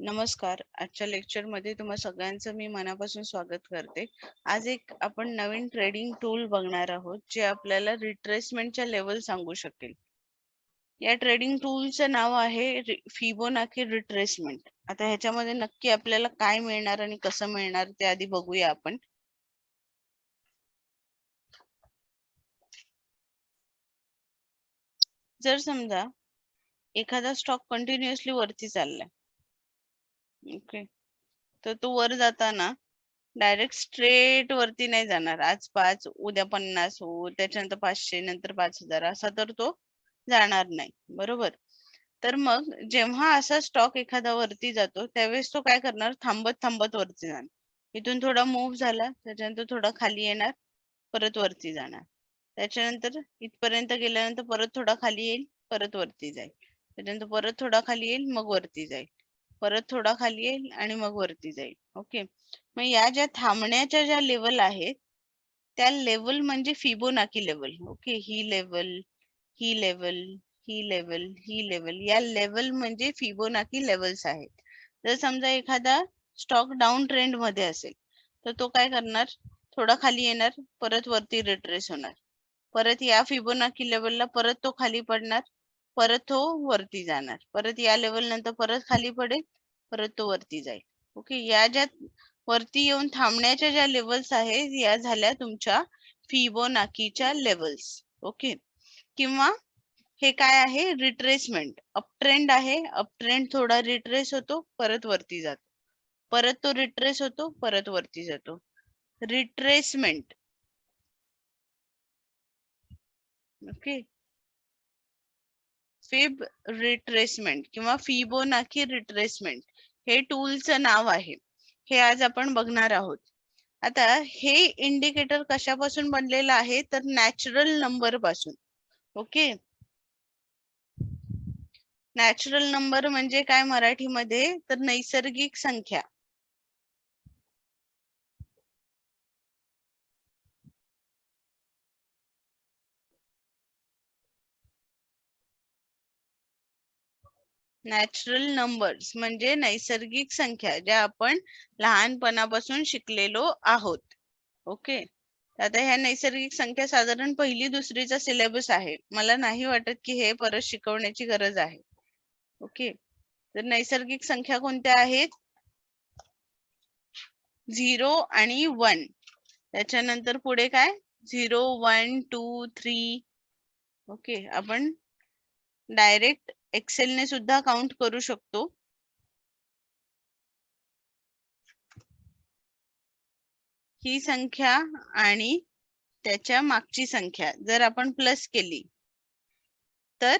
नमस्कार. आजच्या लेक्चरमध्ये तुम्हा सगळ्यांचं मी मनापासून स्वागत करते. आज एक आपण नवीन ट्रेडिंग टूल बघणार आहोत, जे आपल्याला रिट्रेसमेंटच्या लेवल सांगू शकेल. या ट्रेडिंग टूलचं नाव आहे फिबोनाकी रिट्रेसमेंट. आता ह्याच्यामध्ये नक्की आपल्याला काय मिळणार आणि कसं मिळणार ते आधी बघूया आपण. जर समजा एखादा स्टॉक कंटिन्युअसली वरती चाललाय. ओके. तर तो वर जाताना डायरेक्ट स्ट्रेट वरती नाही जाणार. आज पाच उद्या 50 हो, त्याच्यानंतर पाचशे नंतर पाच हजार असा तर तो जाणार नाही. बरोबर? तर मग जेव्हा असा स्टॉक एखादा वरती जातो, त्यावेळेस तो काय करणार थांबत थांबत वरती जाणार. इथून थोडा मूव्ह झाला, त्याच्यानंतर थोडा खाली येणार, परत वरती जाणार. त्याच्यानंतर इथपर्यंत गेल्यानंतर परत थोडा खाली येईल, परत वरती जाईल. त्याच्यानंतर परत थोडा खाली येईल, मग वरती जाईल. परत थोडा खाली येईल आणि मग वरती जाईल. ओके. मग या ज्या थांबण्याच्या ज्या लेवल आहेत, त्या लेवल म्हणजे फिबोनाकी लेवल ओके. ही लेवल ही लेवल ही लेवल ही लेवल या लेवल म्हणजे फिबोनाकी लेव्हल्स आहेत. जर समजा एखादा स्टॉक डाउन ट्रेंडमध्ये असेल, तर तो काय करणार? थोडा खाली येणार, परत वरती रिट्रेस होणार. परत या फिबोनाकी लेवलला परत तो खाली पडणार, परत तो वरती जाणार. परत या लेवल नंतर परत खाली पडेल, परत तो वरती जाईल. ओके. या ज्या वरती येऊन थांबण्याच्या ज्या लेवल्स आहेत, या झाल्या तुमच्या फिबोनाकीच्या लेवल्स ओके. किंवा हे काय आहे? रिट्रेसमेंट. अपट्रेंड आहे. अपट्रेंड थोडा रिट्रेस होतो, परत वरती जातो. परत तो रिट्रेस होतो, परत वरती जातो. रिट्रेसमेंट. ओके. फिब रिट्रेसमेंट किंवा फिबोनाकी रिट्रेसमेंट हे टूलचं नाव आहे. हे आज आपण बघणार आहोत. आता हे इंडिकेटर कशापासून बनलेलं आहे? तर नॅचरल नंबरपासून. ओके. नॅचरल नंबर म्हणजे काय मराठीमध्ये? तर नैसर्गिक संख्या. नॅचरल नंबर्स म्हणजे नैसर्गिक संख्या ज्या आपण लहानपणापासून शिकलेलो आहोत. ओके. आता ह्या नैसर्गिक संख्या साधारण पहिली दुसरीचा सिलेबस आहे. मला नाही वाटत की हे परत शिकवण्याची गरज आहे. ओके. तर नैसर्गिक संख्या कोणत्या आहेत? झिरो आणि वन. त्याच्यानंतर पुढे काय? Zero, one, two, three. Okay. आपण डायरेक्ट एक्सेल ने सुद्धा काउंट करू शकतो. ही संख्या आणि त्याच्या मागची संख्या जर आपण प्लस केली तर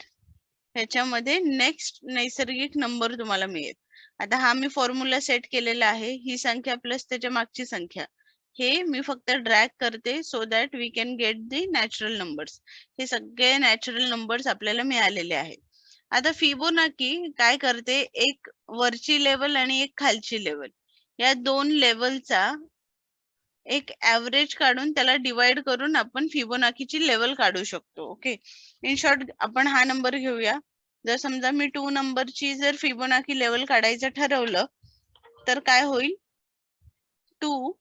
ह्याच्यामध्ये नेक्स्ट नैसर्गिक नंबर तुम्हाला मिळेल. आता हा मी फॉर्म्युला सेट केलेला आहे. ही संख्या प्लस त्याच्या मागची संख्या. हे मी फक्त ड्रॅग करते so that we can get the natural numbers. हे सगळे नॅचरल नंबर्स आपल्याला मिळालेले आहेत. आता फिबोनाकी काय करते? एक वरची लेवल आणि एक खालची लेवल. या दोन लेवलचा एक ऍव्हरेज काढून त्याला डिवाइड करून आपण फिबोनाकीची लेवल काढू शकतो. ओके. इन शॉर्ट आपण हा नंबर घेऊया. जर समजा मी टू नंबरची जर फिबोनाकी लेवल काढायचं ठरवलं, तर काय होईल? टू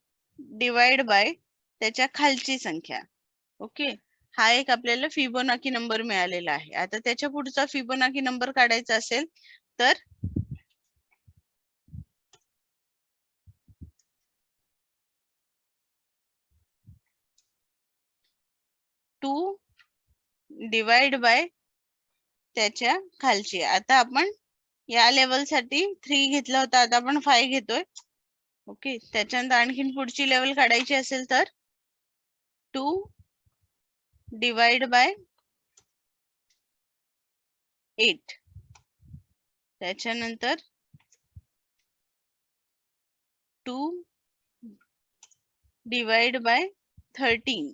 डिवाइड बाय त्याच्या खालची संख्या. ओके. हा एक आपल्याला फिबोनाकी नंबर मिळालेला आहे. आता त्याच्या पुढचा फिबोनाकी नंबर काढायचा असेल तर टू डिवाइड बाय त्याच्या खालची. आता आपण या लेवलसाठी थ्री घेतला होता. आता आपण फाय घेतोय. ओके. त्याच्यानंतर आणखीन पुढची लेवल काढायची असेल तर टू डिवाइड बाय एट. त्याच्यानंतर टू डिवाइड बाय थर्टीन.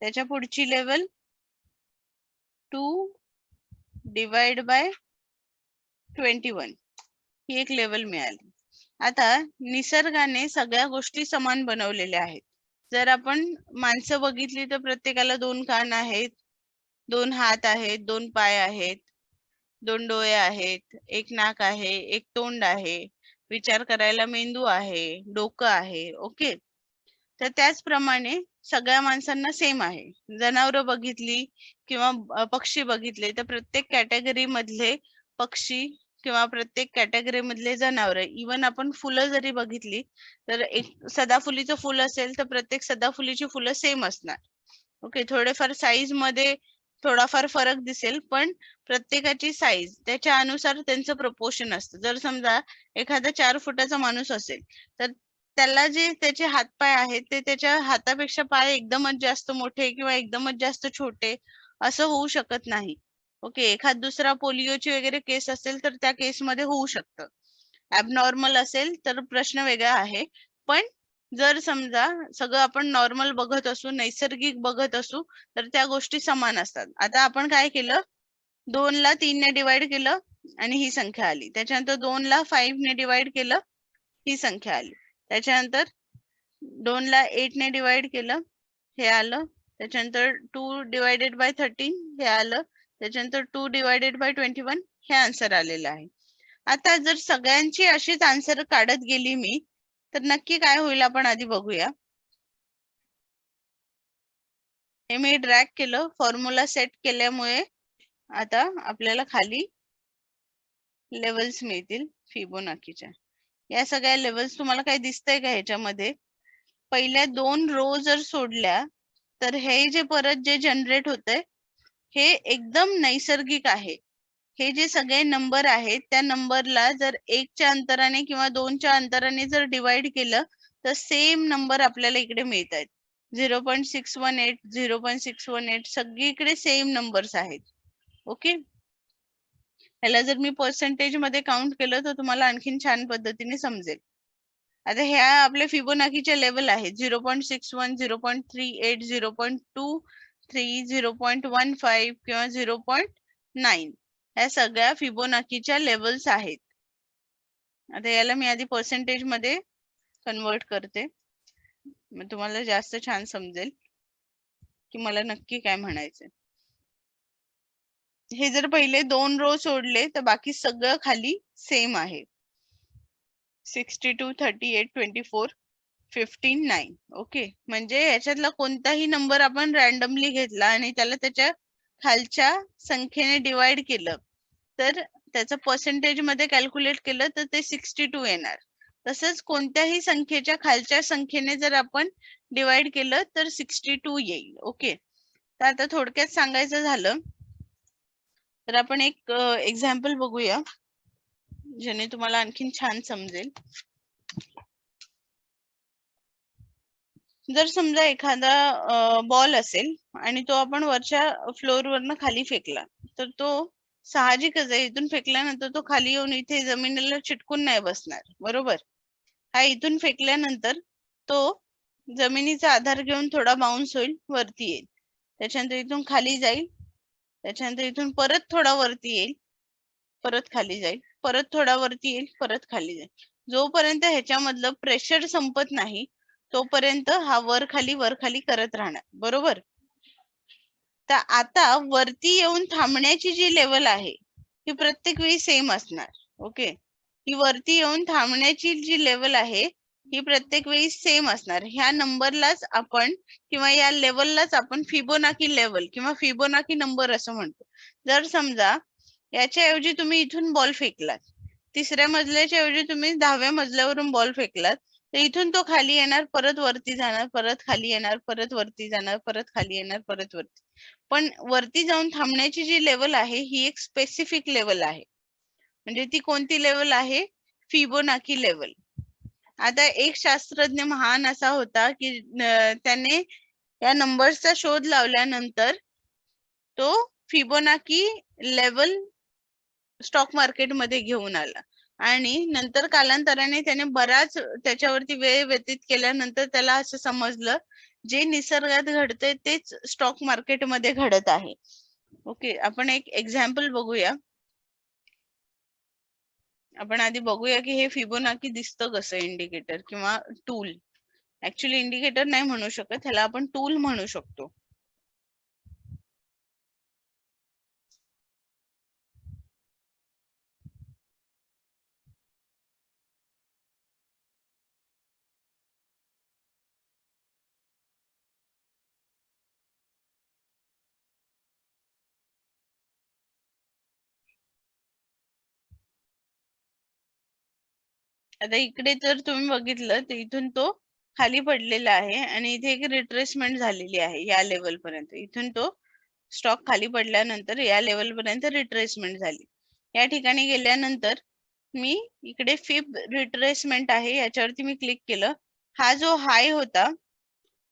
त्याच्या पुढची level two divide by twenty one. ही एक लेवल मिळाली. आता निसर्गाने सगळ्या गोष्टी समान बनवलेल्या आहेत. जर आपण माणसं बघितली तर प्रत्येकाला दोन कान आहेत, दोन हात आहेत, दोन पाय आहेत. दोन डोळे आहेत एक नाक आहे एक तोंड आहे विचार करायला मेंदू आहे डोकं आहे ओके तर त्याचप्रमाणे सगळ्या माणसांना सेम आहे जनावर बघितली किंवा पक्षी बघितले तर प्रत्येक कॅटेगरी मधले पक्षी किंवा प्रत्येक कॅटेगरी मधले जनावर इवन आपण फुलं जरी बघितली तर एक सदाफुलीचं फुल असेल तर प्रत्येक सदाफुलीची फुलं सेम असणार. ओके थोडेफार साईजमध्ये थोडाफार फरक दिसेल पण प्रत्येकाची साईज त्याच्या अनुसार त्यांचं प्रपोर्शन असतं. जर समजा एखादा चार फुटाचा माणूस असेल तर त्याला जे त्याचे हातपाय आहेत ते त्याच्या हातापेक्षा पाय एकदमच जास्त मोठे किंवा एकदमच जास्त छोटे असं होऊ शकत नाही. ओके एखाद दुसरा पोलिओची वगैरे केस असेल तर त्या केसमध्ये होऊ शकतं. ऍबनॉर्मल असेल तर प्रश्न वेगळा आहे. पण जर समजा सगळं आपण नॉर्मल बघत असू नैसर्गिक बघत असू तर त्या गोष्टी समान असतात. आता आपण काय केलं? दोन ला तीन ने डिवाइड केलं आणि ही संख्या आली. त्याच्यानंतर दोन ला फाईव्ह ने डिवाइड केलं ही संख्या आली. त्याच्यानंतर दोन ला एट ने डिवाइड केलं हे आलं. त्याच्यानंतर टू डिवायडेड बाय थर्टीन हे आलं. त्याच्यानंतर two divided by twenty one हे आन्सर आलेलं आहे. आता जर सगळ्यांची अशीच आन्सर काढत गेली मी तर नक्की काय होईल आपण आधी बघूया. हे मी ड्रॅग केलं फॉर्म्युला सेट केल्यामुळे आता आपल्याला खाली लेवल्स मिळतील फिबोनाकीच्या या सगळ्या लेवल्स तुम्हाला काही दिसतंय का ह्याच्यामध्ये? पहिल्या दोन रो जर सोडल्या तर हे जे परत जे जनरेट होतंय हे एकदम नैसर्गिक आहे. हे जे सगळे नंबर आहेत त्या नंबरला जर एकच्या अंतराने किंवा दोनच्या अंतराने जर डिवाइड केलं तर सेम नंबर आपल्याला इकडे मिळत आहेत. Zero point six one eight zero point six one eight सगळीकडे सेम नंबर्स आहेत. ओके ह्याला जर मी पर्सेंटेजमध्ये काउंट केलं तर तुम्हाला आणखीन छान पद्धतीने समजेल. आता ह्या आपल्या फिबोनाकीच्या लेवल आहेत zero point six one zero point three eight zero point two three zero point one five किंवा झिरो पॉईंट नाईन ह्या सगळ्या फिबोनाकीच्या लेवल्स आहेत. आता याला मी आधी पर्सेंटेजमध्ये कन्वर्ट करते. मग तुम्हाला जास्त छान समजेल की मला नक्की काय म्हणायचं हे जर पहिले दोन रो सोडले तर बाकी सगळं खाली सेम आहे. Sixty two thirty eight twenty four fifteen nine okay म्हणजे याच्यातला कोणताही नंबर आपण रॅन्डमली घेतला आणि त्याला त्याच्या खालच्या संख्येने डिवाइड केलं तर त्याचं पर्सेंटेजमध्ये कॅल्क्युलेट केलं तर ते सिक्स्टी टू येणार. तसंच कोणत्याही संख्येच्या खालच्या संख्येने जर आपण डिवाइड केलं तर सिक्स्टी टू येईल. ओके तर आता थोडक्यात सांगायचं झालं तर आपण एक एक्झाम्पल बघूया ज्याने तुम्हाला आणखीन छान समजेल. जर समजा एखादा बॉल असेल आणि तो आपण वरच्या फ्लोर वरनं खाली फेकला तर तो साहजिकच आहे. इथून फेकल्यानंतर तो खाली येऊन इथे जमिनीला चिटकून नाही बसणार. बरोबर? हा इथून फेकल्यानंतर तो जमिनीचा आधार घेऊन थोडा बाउन्स होईल वरती येईल. त्याच्यानंतर इथून खाली जाईल. त्याच्यानंतर इथून परत थोडा वरती येईल. परत खाली जाईल. परत थोडा वरती येईल परत खाली जाईल. जोपर्यंत ह्याच्यामधलं प्रेशर संपत नाही तोपर्यंत हा वर खाली वर खाली करत राहणार. बरोबर? तर आता वरती येऊन थांबण्याची जी लेवल आहे ही प्रत्येक वेळी सेम असणार. ओके ही वरती येऊन थांबण्याची जी लेवल आहे ही प्रत्येक वेळी सेम असणार. ह्या नंबरलाच आपण किंवा या लेवललाच आपण फिबोनाकी लेवल किंवा फिबोनाकी नंबर असं म्हणतो. जर समजा याच्या ऐवजी तुम्ही इथून बॉल फेकलात. तिसऱ्या मजल्याच्या ऐवजी तुम्ही दहाव्या मजल्यावरून बॉल फेकलात. तर इथून तो खाली येणार परत वरती जाणार परत खाली येणार परत वरती जाणार परत खाली येणार परत वरती. पण वरती जाऊन थांबण्याची जी लेवल आहे ही एक स्पेसिफिक लेवल आहे. म्हणजे ती कोणती लेवल आहे? फिबोनाकी लेवल आता एक शास्त्रज्ञ महान असा होता की त्याने या नंबर्सचा शोध लावल्यानंतर तो फिबोनाकी लेवल स्टॉक मार्केटमध्ये घेऊन आला. आणि नंतर कालांतराने त्याने बराच त्याच्यावरती वेळ व्यतीत केल्यानंतर त्याला असं समजलं जे निसर्गात घडतंय तेच स्टॉक मार्केटमध्ये घडत आहे. ओके आपण एक एक्झाम्पल बघूया. आपण आधी बघूया की हे फिबोनाकी दिसतं कसं इंडिकेटर किंवा टूल ऍक्च्युली इंडिकेटर नाही म्हणू शकत ह्याला आपण टूल म्हणू शकतो. आता इकडे जर तुम्ही बघितलं तर इथून तो खाली पडलेला आहे आणि इथे एक रिट्रेसमेंट झालेली आहे या लेवल पर्यंत. इथून तो स्टॉक खाली पडल्यानंतर या लेवल पर्यंत रिट्रेसमेंट झाली. या ठिकाणी गेल्यानंतर मी इकडे फिप रिट्रेसमेंट आहे याच्यावरती मी क्लिक केलं. हा जो हाय होता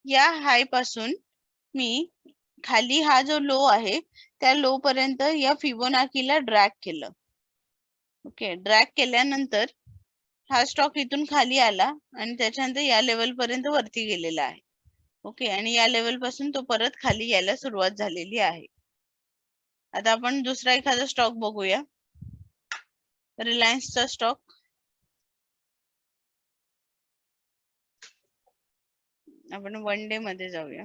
या हायपासून मी खाली हा जो लो आहे त्या लो पर्यंत या फिबोनाकीला ड्रॅग केलं. ओके ड्रॅग केल्यानंतर हा स्टॉक इथून खाली आला आणि त्याच्यानंतर या लेवल पर्यंत वरती गेलेला आहे. ओके आणि या लेवलपासून तो परत खाली यायला सुरुवात झालेली आहे. आता आपण दुसरा एखादा स्टॉक बघूया. रिलायन्सचा स्टॉक आपण वन डे मध्ये जाऊया.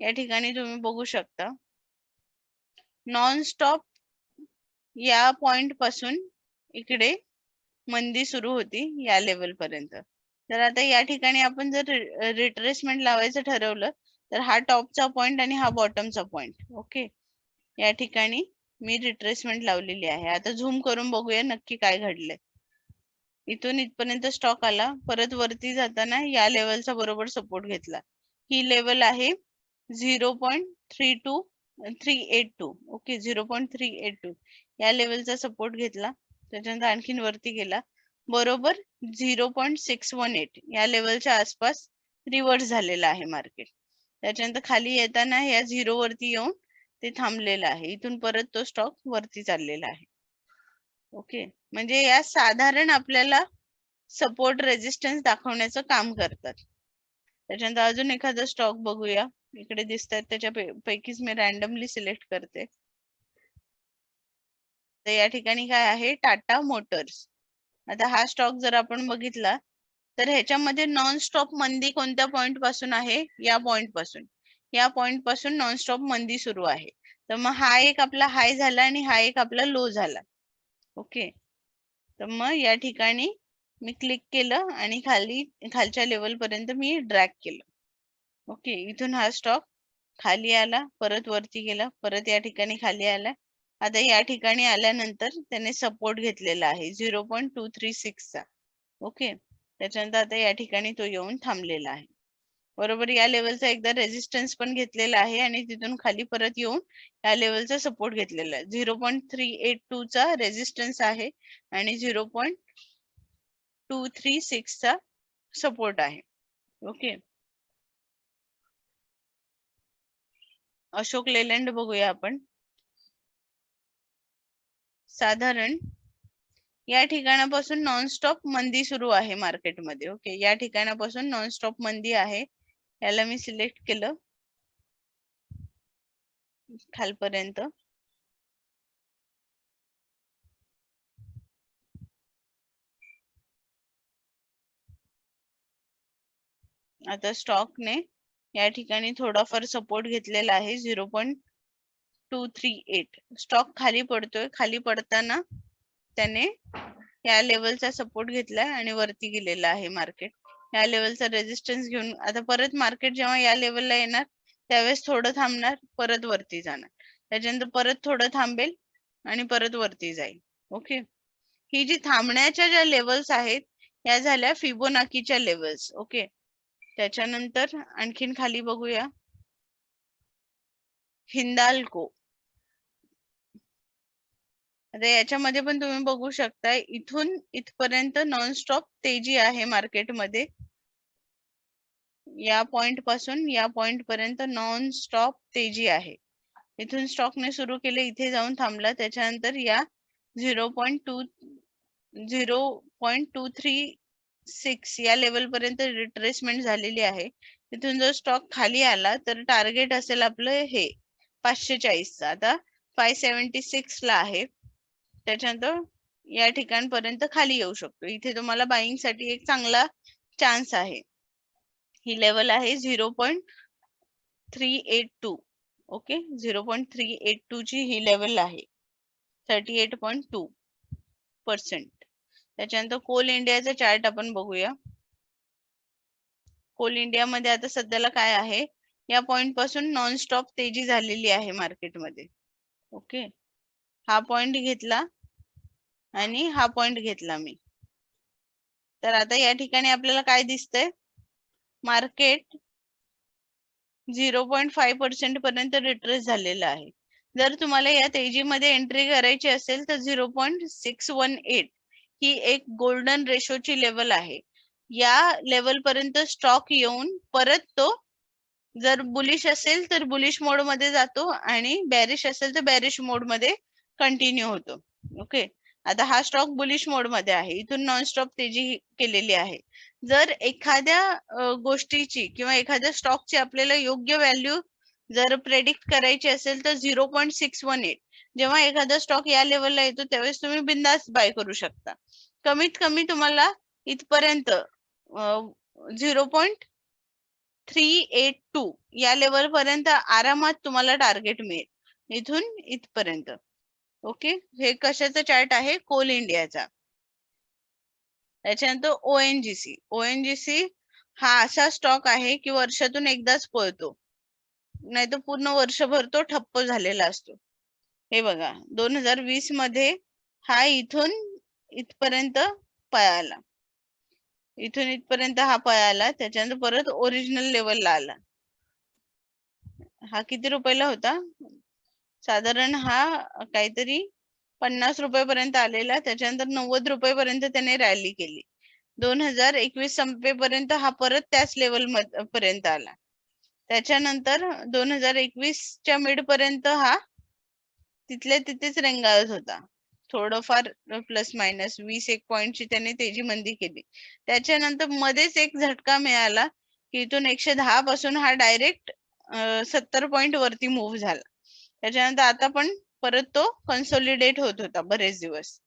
या ठिकाणी तुम्ही बघू शकता. नॉन स्टॉप या पॉइंटपासून इकडे मंदी सुरू होती या लेवल पर्यंत. तर आता या ठिकाणी आपण जर रिट्रेसमेंट लावायचं ठरवलं तर हा टॉपचा पॉइंट आणि हा बॉटमचा पॉइंट ओके या ठिकाणी मी रिट्रेसमेंट लावलेली आहे. आता झूम करून बघूया नक्की काय घडलंय. इथून इथपर्यंत स्टॉक आला. परत वरती जाताना या लेवलचा बरोबर सपोर्ट घेतला. ही लेवल आहे zero point three two three eight two okay zero point three eight two या लेवलचा सपोर्ट घेतला. त्याच्यानंतर आणखीन वरती गेला. बरोबर zero point six one eight या लेवलच्या आसपास रिव्हर्स झालेला आहे मार्केट त्याच्यानंतर खाली येताना या झिरो वरती येऊन ते थांबलेलं आहे. इथून परत तो स्टॉक वरती चाललेला आहे. ओके म्हणजे या साधारण आपल्याला सपोर्ट रेजिस्टन्स दाखवण्याचं काम करतात. त्याच्यानंतर अजून एखादा स्टॉक बघूया. इकडे दिसतात त्याच्या पैकीच मी रॅन्डमली सिलेक्ट करते. तर या ठिकाणी काय आहे? टाटा मोटर्स. आता हा स्टॉक जर आपण बघितला तर ह्याच्यामध्ये नॉन स्टॉप मंदी कोणत्या पॉइंटपासून आहे? या पॉइंटपासून. या पॉइंटपासून नॉन स्टॉप मंदी सुरू आहे. तर मग हा एक आपला हाय झाला आणि हा एक आपला लो झाला. ओके तर मग या ठिकाणी मी क्लिक केलं आणि खाली खालच्या लेवल पर्यंत मी ड्रॅग केलं. ओके इथून हा स्टॉक खाली आला परत वरती गेला परत या ठिकाणी खाली आला. आता या ठिकाणी आल्यानंतर त्याने सपोर्ट घेतलेला आहे. झिरो पॉईंट टू थ्री सिक्सचा ओके त्याच्यानंतर आता या ठिकाणी तो येऊन थांबलेला आहे. बरोबर या लेवलचा एकदा रेजिस्टन्स पण घेतलेला आहे आणि तिथून खाली परत येऊन या लेवलचा सपोर्ट घेतलेला आहे. Zero point three eight two चा रेजिस्टन्स आहे आणि झिरो पॉईंट टू थ्री सिक्सचा सपोर्ट आहे. ओके अशोक लेलँड बघूया आपण. साधारण या ठिकाणापासून नॉनस्टॉप मंदी सुरू आहे मार्केटमध्ये ओके या ठिकाणापासून नॉनस्टॉप मंदी आहे. याला मी सिलेक्ट केलं. खालपर्यंत. आता स्टॉकने या ठिकाणी थोडाफार सपोर्ट घेतलेला आहे. Zero point two three eight stock खाली पडतोय. खाली पडताना त्याने या लेवलचा सपोर्ट घेतलाय आणि वरती गेलेला आहे मार्केट या लेवलचा रेजिस्टन्स घेऊन आता परत मार्केट जेव्हा या लेवलला येणार त्यावेळेस थोडं थांबणार परत वरती जाणार. त्याच्यानंतर परत थोडं थांबेल आणि परत वरती जाईल. ओके ही जी थांबण्याच्या ज्या लेवल्स आहेत या झाल्या फिबोनाकीच्या लेवल्स ओके त्याच्यानंतर आणखीन खाली बघूया. हिंदाल्को आता याच्यामध्ये पण तुम्ही बघू शकता इथून इथपर्यंत नॉनस्टॉप तेजी आहे मार्केटमध्ये या पॉइंटपासून या पॉइंट पर्यंत नॉन स्टॉप तेजी आहे. इथून स्टॉकने सुरू केले इथे जाऊन थांबला त्याच्यानंतर या zero point two zero point two three six या लेवल पर्यंत रिट्रेसमेंट झालेली आहे. तिथून जर स्टॉक खाली आला तर टार्गेट असेल आपलं हे पाचशे चाळीसचा. आता फाय सेव्हन्टी सिक्स ला आहे. त्याच्यानंतर या ठिकाणपर्यंत खाली येऊ शकतो. इथे तुम्हाला बाईंगसाठी एक चांगला चान्स आहे. ही लेवल आहे zero point three eight two okay zero point three eight two ची ही लेवल आहे. Thirty eight point two percent त्याच्यानंतर कोल इंडियाचा चार्ट आपण बघूया. कोल इंडिया मध्ये आता सध्याला काय आहे? या पॉइंटपासून नॉन स्टॉप तेजी झालेली आहे मार्केटमध्ये ओके हा पॉइंट घेतला. आणि हा पॉइंट घेतला मी. तर आता या ठिकाणी आपल्याला काय दिसतंय? Market zero point five percent पर्यंत रिट्रेस झालेलं आहे. जर तुम्हाला या तेजीमध्ये एंट्री करायची असेल तर zero point six one eight ही एक गोल्डन रेशोची लेवल आहे. या लेवल पर्यंत स्टॉक येऊन परत तो जर बुलिश असेल तर बुलिश मोडमध्ये जातो आणि बॅरिश असेल तर बॅरिश मोडमध्ये कंटिन्यू होतो. ओके आता हा स्टॉक बुलिश मोडमध्ये आहे. इथून नॉनस्टॉप तेजी केलेली आहे. जर एखाद्या गोष्टीची किंवा एखाद्या स्टॉकची आपल्याला योग्य व्हॅल्यू जर प्रेडिक्ट करायची असेल तर zero point six one eight जेव्हा एखादा स्टॉक या लेवलला येतो त्यावेळेस तुम्ही बिंदास बाय करू शकता. कमीत कमी तुम्हाला इथपर्यंत zero point three eight two या लेवल पर्यंत आरामात तुम्हाला टार्गेट मिळेल. इथून इथपर्यंत. ओके? हे कशाचा चार्ट आहे? कोल इंडियाचा. त्याच्यानंतर ओएनजीसी ओएनजीसी हा असा स्टॉक आहे की वर्षातून एकदाच पळतो. नाही तर पूर्ण वर्षभर तो ठप्प झालेला असतो. हे बघा दोन हजार वीसमध्ये हा इथून इथपर्यंत पळाला. इथून इथपर्यंत हा पळाला त्याच्यानंतर परत ओरिजिनल लेवलला आला. हा किती रुपयाला होता? साधारण हा काहीतरी पन्नास रुपयापर्यंत आलेला त्याच्यानंतर नव्वद रुपयेपर्यंत त्याने रॅली केली. दोन हजार एकवीस संपेपर्यंत हा परत त्याच लेवल पर्यंत आला. त्याच्यानंतर दोन हजार एकवीसच्या मिड पर्यंत हा तिथल्या तिथेच रेंगाळत होता. थोडंफार प्लस मायनस वीस एक पॉइंटची त्याने तेजी मंदी केली. त्याच्यानंतर मध्येच एक झटका मिळाला की इथून एकशे दहा पासून हा डायरेक्ट सत्तर पॉइंट वरती मूव्ह झाला. त्याच्यानंतर आता पण परत तो कन्सोलिडेट होत होता बरेच दिवस.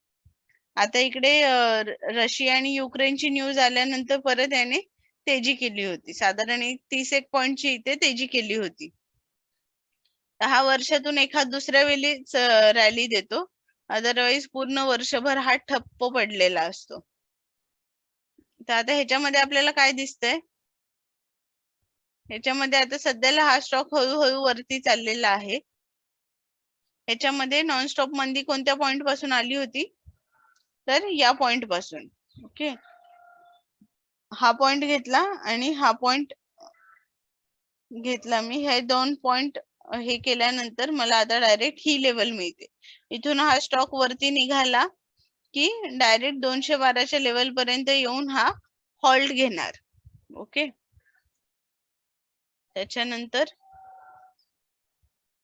आता इकडे रशिया आणि युक्रेनची न्यूज आल्यानंतर परत याने तेजी केली होती. साधारण एक तीस एक पॉईंटची इथे तेजी केली होती. हा वर्षातून एखाद दुसऱ्या वेळी रॅली देतो. अदरवाईज पूर्ण वर्षभर हा ठप्प पडलेला असतो. तर आता ह्याच्यामध्ये आपल्याला काय दिसतंय? ह्याच्यामध्ये आता सध्याला हा स्टॉक हळूहळू वरती चाललेला आहे. ह्याच्यामध्ये नॉनस्टॉप मंदी कोणत्या पॉइंटपासून आली होती? तर या पॉइंटपासून. ओके हा पॉइंट घेतला आणि हा पॉइंट घेतला. मी हे दोन पॉइंट हे केल्यानंतर मला आता डायरेक्ट ही लेवल मिळते. इथून हा स्टॉक वरती निघाला की डायरेक्ट दोनशे बाराच्या लेवल पर्यंत येऊन हा हॉल्ट घेणार. ओके त्याच्यानंतर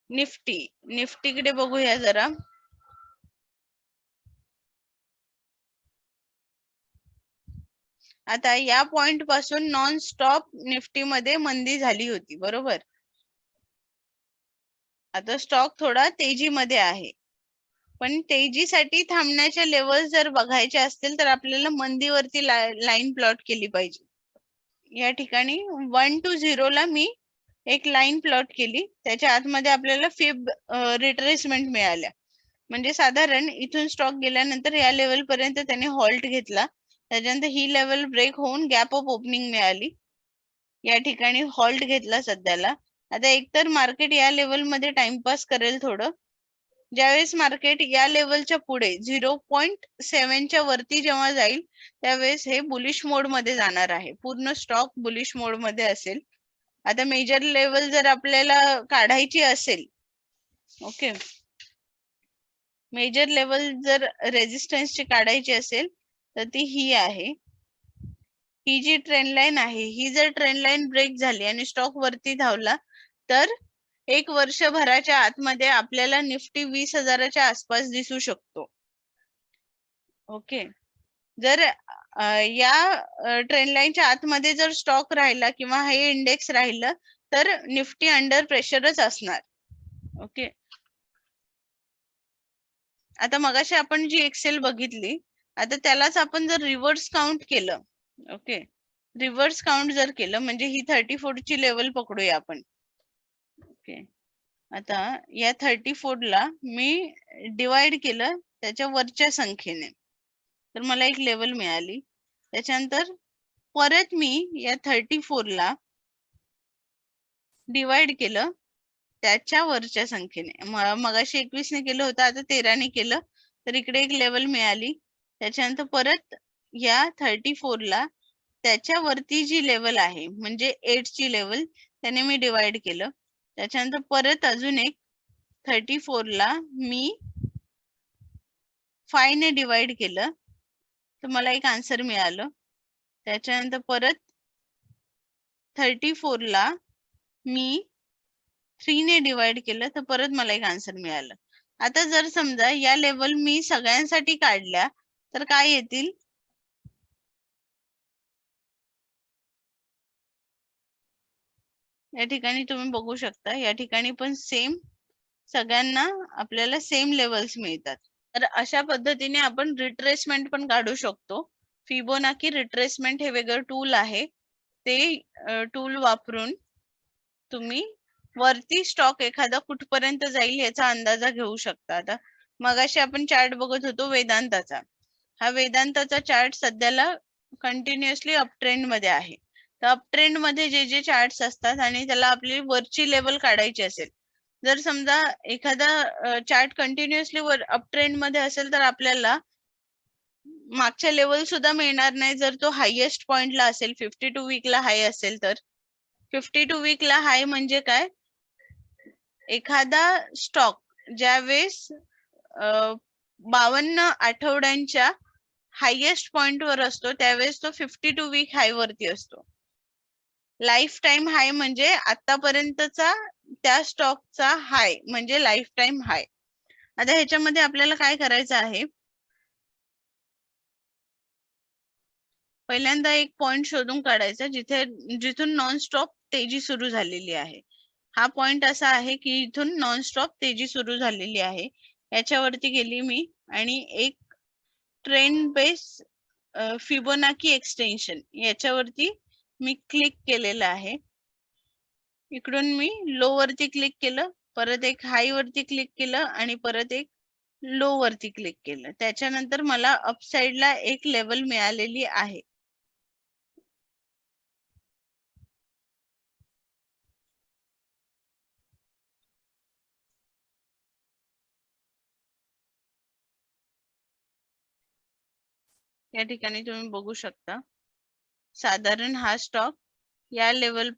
निफ्टी निफ्टीकडे बघूया जरा. आता या पॉइंटपासून नॉन स्टॉप निफ्टी मध्ये मंदी झाली होती बरोबर? आता स्टॉक थोडा तेजीमध्ये आहे. पण तेजीसाठी थांबण्याच्या लेवल जर बघायचे असतील तर आपल्याला मंदीवरती लाईन प्लॉट केली पाहिजे. या ठिकाणी वन टू झिरो ला मी एक लाईन प्लॉट केली. त्याच्या आतमध्ये आपल्याला फिब रिट्रेसमेंट मिळाल्या. म्हणजे साधारण इथून स्टॉक गेल्यानंतर या लेवल पर्यंत त्याने हॉल्ट घेतला. त्याच्यानंतर ही लेवल ब्रेक होऊन गॅप ऑफ ओपनिंग मिळाली. या ठिकाणी हॉल्ट घेतला सध्याला. आता एकतर मार्केट या लेवलमध्ये टाइमपास करेल थोडं. ज्यावेळेस मार्केट या लेवलच्या पुढे झिरो पॉईंट सेव्हनच्या वरती जेव्हा जाईल त्यावेळेस हे बुलिश मोडमध्ये जाणार आहे. पूर्ण स्टॉक बुलिश मोडमध्ये असेल. आता मेजर लेवल जर आपल्याला काढायची असेल ओके मेजर लेवल जर रेजिस्टन्सची काढायची असेल तर ती ही आहे. ही जी ट्रेंड लाईन आहे ही जर ट्रेंड लाईन ब्रेक झाली आणि स्टॉक वरती धावला तर एक वर्षभराच्या आतमध्ये आपल्याला निफ्टी वीस हजाराच्या आसपास दिसू शकतो. ओके जर या ट्रेंड लाईनच्या आतमध्ये जर स्टॉक राहिला किंवा हे इंडेक्स राहिलं तर निफ्टी अंडर प्रेशरच असणार. ओके आता मगाशी आपण जी एक्सेल बघितली आता त्यालाच आपण जर रिव्हर्स काउंट केलं ओके रिव्हर्स काउंट जर केलं म्हणजे ही थर्टी ची लेवल पकडूया आपण. ओके आता या थर्टी ला मी डिवाइड केलं त्याच्या वरच्या संख्येने. तर मला एक लेवल मिळाली. त्याच्यानंतर परत मी या थर्टी ला डिवाइड केलं. त्याच्या वरच्या संख्येने. मगाशी एकवीस ने केलं होतं आता तेराने केलं. तर इकडे एक लेवल मिळाली. त्याच्यानंतर परत या थर्टी ला त्याच्या वरती जी लेवल आहे म्हणजे एट ची लेवल त्याने मी डिवाइड केलं. त्याच्यानंतर परत अजून एक थर्टी ला मी फाय ने डिवाइड केलं. तर मला एक आन्सर मिळालं. त्याच्यानंतर परत थर्टी ला मी थ्री ने डिवाइड केलं तर परत मला एक आन्सर मिळालं. आता जर समजा या लेवल मी सगळ्यांसाठी काढल्या तर काय येतील? या ठिकाणी तुम्ही बघू शकता या ठिकाणी पण सेम सगळ्यांना आपल्याला सेम लेवल्स मिळतात. तर अशा पद्धतीने आपण रिट्रेसमेंट पण काढू शकतो. फिबोनाकी रिट्रेसमेंट हे वेगळं टूल आहे. ते टूल वापरून तुम्ही वरती स्टॉक एखादा कुठपर्यंत जाईल याचा अंदाजा घेऊ शकता. आता मगाशी आपण चार्ट बघत होतो वेदांताचा. हा वेदांताचा चार्ट सध्याला कंटिन्युअसली अपट्रेंडमध्ये आहे. तर अपट्रेंडमध्ये जे जे चार्ट असतात आणि त्याला आपली वरची लेवल काढायची असेल जर समजा एखादा चार्ट कंटिन्युअसली वर अपट्रेंडमध्ये असेल तर आपल्याला मागच्या लेवल सुद्धा मिळणार नाही. जर तो हायएस्ट पॉइंटला असेल फिफ्टी टू वीकला हाय असेल तर. फिफ्टी टू वीकला हाय म्हणजे काय? एखादा स्टॉक ज्यावेळेस बावन्न आठवड्यांच्या हायएस्ट पॉइंटवर असतो त्यावेळेस तो फिफ्टी टू वीक हाय वरती असतो. लाईफ टाइम हाय म्हणजे आतापर्यंतचा त्या स्टॉकचा हाय म्हणजे लाईफ टाइम हाय. आता ह्याच्यामध्ये आपल्याला काय करायचं आहे? पहिल्यांदा एक पॉइंट शोधून काढायचा जिथे जिथून नॉन स्टॉप तेजी सुरू झालेली आहे. हा पॉइंट असा आहे की इथून नॉन स्टॉप तेजी सुरू झालेली आहे. याच्यावरती गेली मी आणि एक ट्रेंड बेस फिबोनाकी एक्सटेन्शन याच्यावरती मी क्लिक केलेलं आहे. इकडून मी लो वरती क्लिक केलं परत एक हाय वरती क्लिक केलं आणि परत एक लो वरती क्लिक केलं. त्याच्यानंतर मला ला एक लेवल मिळालेली आहे. या ठिकाणी तुम्ही बघू शकता. साधारण हा स्टॉक या लेवल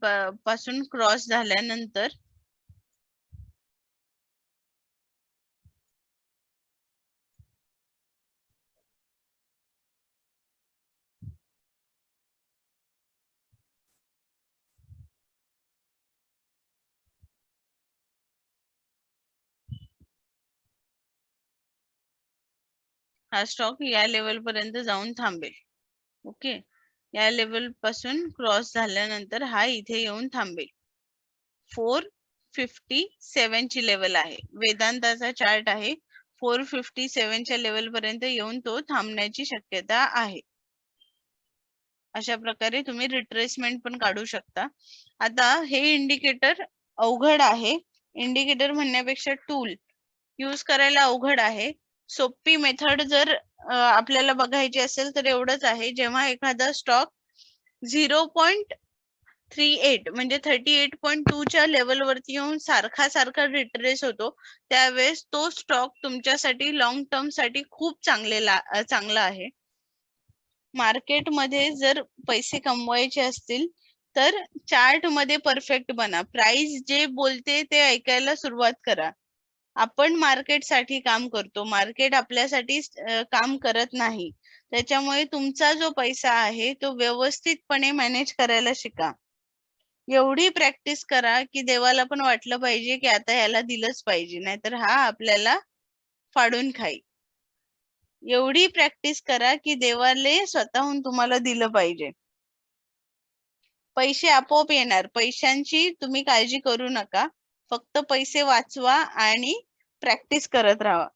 पासून क्रॉस झाल्यानंतर हा स्टॉक या लेवल पर्यंत जाऊन थांबेल. ओके या लेवलपासून क्रॉस झाल्यानंतर हा इथे येऊन थांबेल. फोर फिफ्टी सेवन ची लेवल आहे. वेदांताचा चार्ट आहे. फोर फिफ्टी सेव्हनच्या लेवल पर्यंत येऊन तो थांबण्याची शक्यता आहे. अशा प्रकारे तुम्ही रिट्रेसमेंट पण काढू शकता. आता हे इंडिकेटर अवघड आहे. इंडिकेटर म्हणण्यापेक्षा टूल यूज करायला अवघड आहे. सोपी मेथड जर आपल्याला बघायची असेल तर एवढंच आहे. जेव्हा एखादा stock zero point three eight म्हणजे थर्टी एट पॉईंट टू च्या लेवलवरती येऊन सारखा सारखा रिट्रेस होतो त्यावेळेस तो स्टॉक तुमच्यासाठी लॉंग टर्मसाठी खूप चांगलेला चांगला आहे. मार्केटमध्ये जर पैसे कमवायचे असतील तर चार्टमध्ये परफेक्ट बना. प्राइस जे बोलते ते ऐकायला सुरुवात करा. आपण मार्केटसाठी काम करतो. मार्केट आपल्यासाठी काम करत नाही. त्याच्यामुळे तुमचा जो पैसा आहे तो व्यवस्थितपणे मॅनेज करायला शिका. एवढी प्रॅक्टिस करा की देवाला पण वाटलं पाहिजे की आता याला दिलंच पाहिजे नाहीतर हा आपल्याला फाडून खाई एवढी प्रॅक्टिस करा की देवाले स्वतःहून तुम्हाला दिलं पाहिजे. पैसे आपोआप येणार. पैशांची तुम्ही काळजी करू नका. फक्त पैसे वाचवा आणि प्रॅक्टिस करत राहा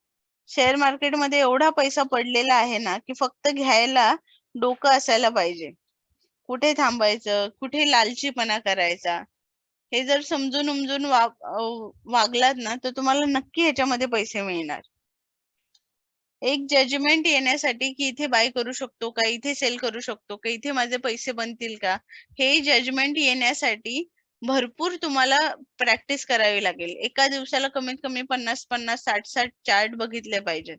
शेअर मार्केटमध्ये एवढा पैसा पडलेला आहे ना की फक्त घ्यायला डोकं असायला पाहिजे. कुठे थांबायचं? कुठे लालचीपणा करायचा? हे जर समजून उमजून वागलात ना तर तुम्हाला नक्की ह्याच्यामध्ये पैसे मिळणार. एक जजमेंट येण्यासाठी की इथे बाय करू शकतो का? इथे सेल करू शकतो का? इथे माझे पैसे बनतील का? हे जजमेंट येण्यासाठी भरपूर तुम्हाला प्रॅक्टिस करावी लागेल एका दिवसाला कमीत कमी पन्नास पन्नास साठ साठ चार्ट बघितले पाहिजेत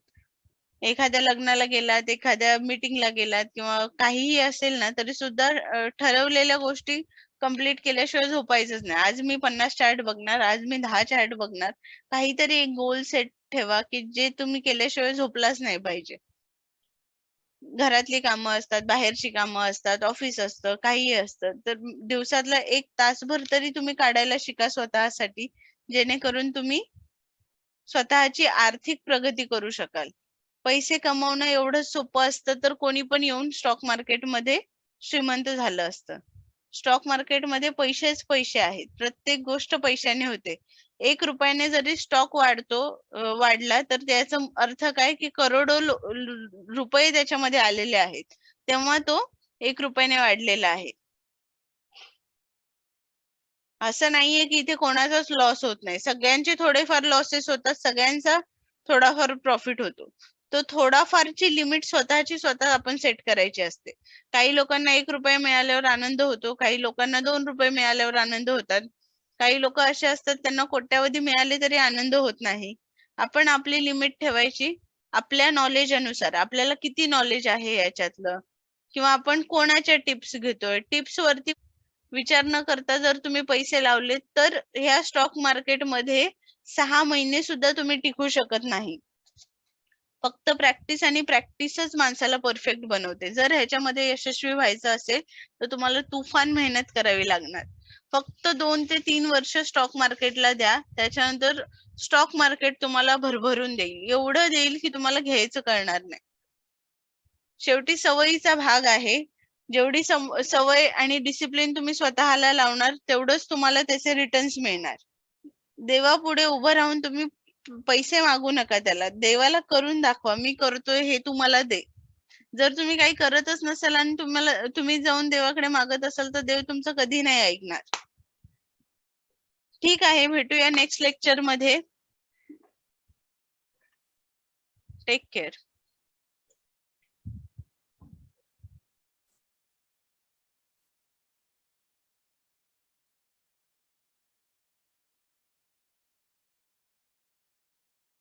एखाद्या लग्नाला गेलात, एखाद्या मीटिंगला गेलात किंवा काहीही असेल ना, तरी सुद्धा ठरवलेल्या गोष्टी कंप्लीट केल्याशिवाय झोपायचंच नाही. आज मी पन्नास चार्ट बघणार, आज मी दहा चार्ट बघणार. काहीतरी एक गोल सेट ठेवा, की जे तुम्ही केल्याशिवाय झोपलाच नाही पाहिजे. घरातली कामं असतात, बाहेरची कामं असतात, ऑफिस असतं, काहीही असतं. तर दिवसातला एक तासभर तरी तुम्ही काढायला शिका स्वतःसाठी, जेणेकरून तुम्ही स्वतःची आर्थिक प्रगती करू शकाल. पैसे कमावणं एवढं सोपं असतं, तर कोणी पण येऊन स्टॉक मार्केटमध्ये श्रीमंत झालं असतं. स्टॉक मार्केटमध्ये पैसेच पैसे आहेत. प्रत्येक गोष्ट पैशाने होते. एक रुपयाने जरी स्टॉक वाढतो वाढला तर त्याचा अर्थ काय, की करोडो रुपये त्याच्यामध्ये आलेले आहेत. तेव्हा तो एक रुपयाने वाढलेला आहे. असं नाहीये, की इथे कोणाचाच लॉस होत नाही. सगळ्यांचे थोडेफार लॉसेस होतात. सगळ्यांचा थोडाफार प्रॉफिट होतो. तो थोडाफारची लिमिट स्वतःची स्वतः आपण सेट करायची असते. काही लोकांना एक रुपये मिळाल्यावर आनंद होतो. काही लोकांना दोन रुपये मिळाल्यावर आनंद होतात. काही लोक असे असतात त्यांना कोट्यावधी मिळाले तरी आनंद होत नाही. आपण आपली लिमिट ठेवायची. आपल्या नॉलेज अनुसार आपल्याला किती नॉलेज आहे याच्यातलं किंवा आपण कोणाच्या टिप्स घेतोय. टिप्स वरती विचार न करता जर तुम्ही पैसे लावले, तर ह्या स्टॉक मार्केटमध्ये सहा महिने सुद्धा तुम्ही टिकू शकत नाही. फक्त प्रॅक्टिस आणि प्रॅक्टिसच माणसाला परफेक्ट बनवते. जर ह्याच्यामध्ये यशस्वी व्हायचं असेल, तर तुम्हाला तुफान मेहनत करावी लागणार. फक्त दोन ते तीन वर्ष स्टॉक मार्केटला द्या. त्याच्यानंतर स्टॉक मार्केट तुम्हाला भरभरून देईल. एवढं देईल, की तुम्हाला घ्यायचं कळणार नाही. शेवटी सवयीचा भाग आहे. जेवढी सवय आणि डिसिप्लिन तुम्ही स्वतःला लावणार, तेवढंच तुम्हाला त्याचे रिटर्न्स मिळणार. देवापुढे उभं राहून तुम्ही पैसे मागू नका त्याला. देवाला करून दाखवा, मी करतोय हे तुम्हाला दे. जर तुम्ही काही करतच नसाल आणि तुम्हाला तुम्ही जाऊन देवाकडे मागत असाल, तर देव तुमचं कधी नाही ऐकणार. ठीक आहे, भेटूया नेक्स्ट लेक्चरमध्ये टेक केअर.